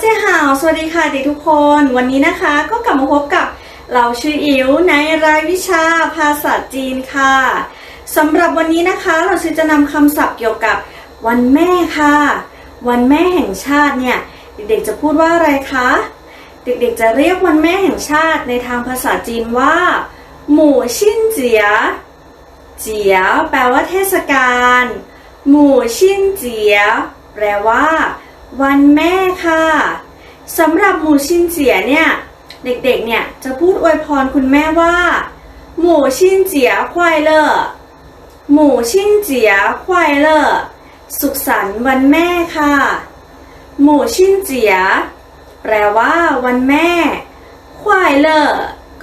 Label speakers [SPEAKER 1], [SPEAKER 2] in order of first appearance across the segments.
[SPEAKER 1] เจ้าหาวสวัสดีค่ะเด็กทุกคน วันนี้นะคะก็กลับมาพบกับเราชื่ออิ๋วในรายวิชาภาษาจีนค่ะสำหรับวันนี้นะคะเราจะนำคำศัพท์เกี่ยวกับวันแม่ค่ะ วันแม่แห่งชาติเนี่ยเด็กๆจะพูดว่าอะไรคะเด็กๆจะเรียกวันแม่แห่งชาติในทางภาษาจีนว่าหมู่ชินเจียเจียแปลว่าเทศกาลหมู่ชินเจียแปลว่า วันแม่ค่ะสำหรับหมูชินเจียเนี่ย เด็กๆเนี่ยจะพูดอวยพรคุณแม่ว่า หมูชินเจียควายเลอหมูชินเจียควายเลอสุขสันต์วันแม่ค่ะ หมูชินเจีย แปลว่าวันแม่ ควายเลอ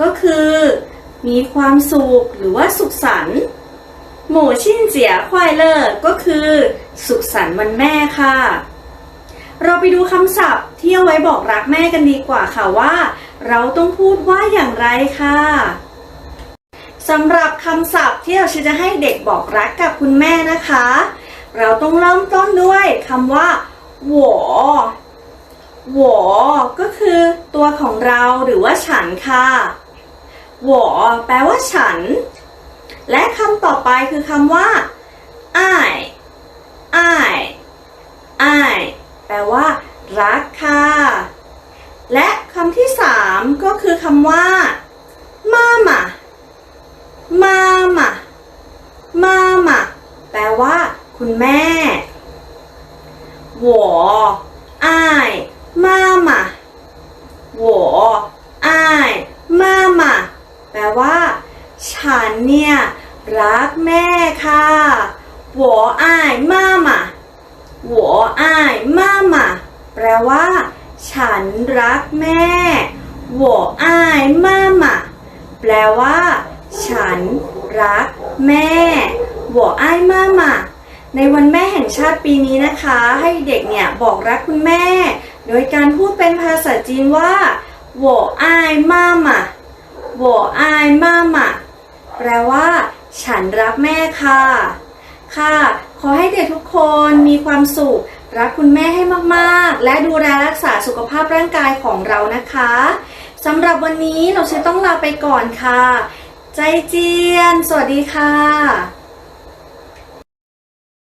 [SPEAKER 1] ก็คือ มีความสุขหรือว่าสุขสันต์หมูชินเจียควายเลอก็คือ สุขสันต์วันแม่ค่ะ เราไปดูคำศัพท์ที่เอาไว้บอกรักแม่กันดีกว่าค่ะว่า เราต้องพูดว่าอย่างไรค่ะสำหรับคำศัพท์ที่เราจะให้เด็กบอกรักกับคุณแม่นะคะ เราต้องเริ่มต้นด้วยคำว่าหวอหวอก็คือตัวของเราหรือว่าฉันค่ะหวอแปลว่าฉัน และคำต่อไปคือคำว่าอ้ายอ้ายอ้าย แปลว่า รักค่ะ และคำที่สามก็คือคำว่า มาม่ามาม่ามาม่าแปลว่า คุณแม่我爱妈妈我爱妈妈แปลว่า ฉันเนี่ย รักแม่ค่ะ我爱妈 妈我爱妈妈แปลว่า ฉันรักแม่我爱妈妈แปลว่า ฉันรักแม่我爱妈妈ในวันแม่แห่งชาติปีนี้นะคะ ให้เด็กเนี่ยบอกรักคุณแม่ โดยการพูดเป็นภาษาจีนว่า我爱妈妈我爱妈妈แปลว่า ฉันรักแม่ค่ะ ค่ะ ขอให้เด็กทุกคนมีความสุข รักคุณแม่ให้มากๆ และดูแลรักษาสุขภาพร่างกายของเรานะคะสำหรับวันนี้เราจะต้องลาไปก่อนค่ะ ใจเจียน สวัสดีค่ะ